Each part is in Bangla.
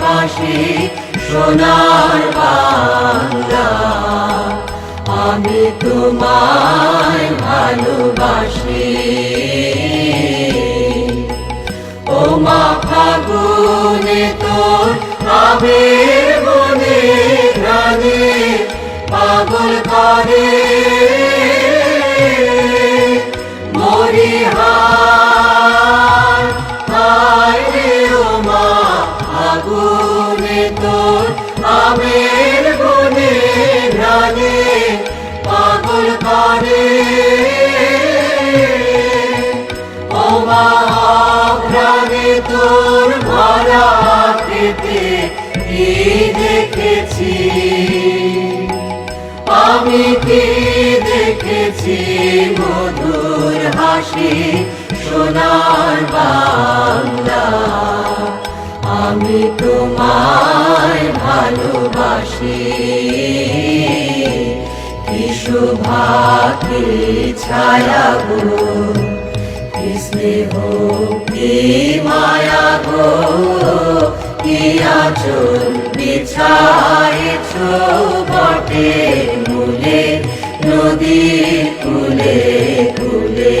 বাসি সোনার বাংলা। আমি তোমায় ভালোবাসি। ও মা ফাগুনে তোর আবির বনে প্রাণে পাগল করে। মরিহার আগুনে তোর আমের বনে প্রাণে পাগল করে। প্রাণে তোর ভরা পেতে কি দেখেছি? আমি কি দেখেছি মধুর হাসি, সোনার বাংলা? আমি তোমায় ভালোবাসি। শোভা কি ছায়া গো স্নেহ, কি মায়া গো, কি আচল বিছাইছ বটে মূলে, নদীর কুলে কুলে।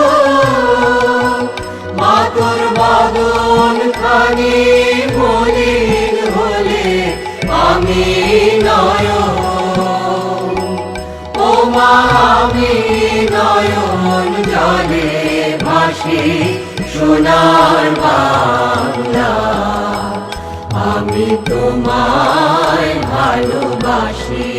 বাদন খানি মলিন হলে আমি নয় ও মা আমি নয়ন জলে ভাসি সোনার বাংলা। আমি তোমায় ভালোবাসি।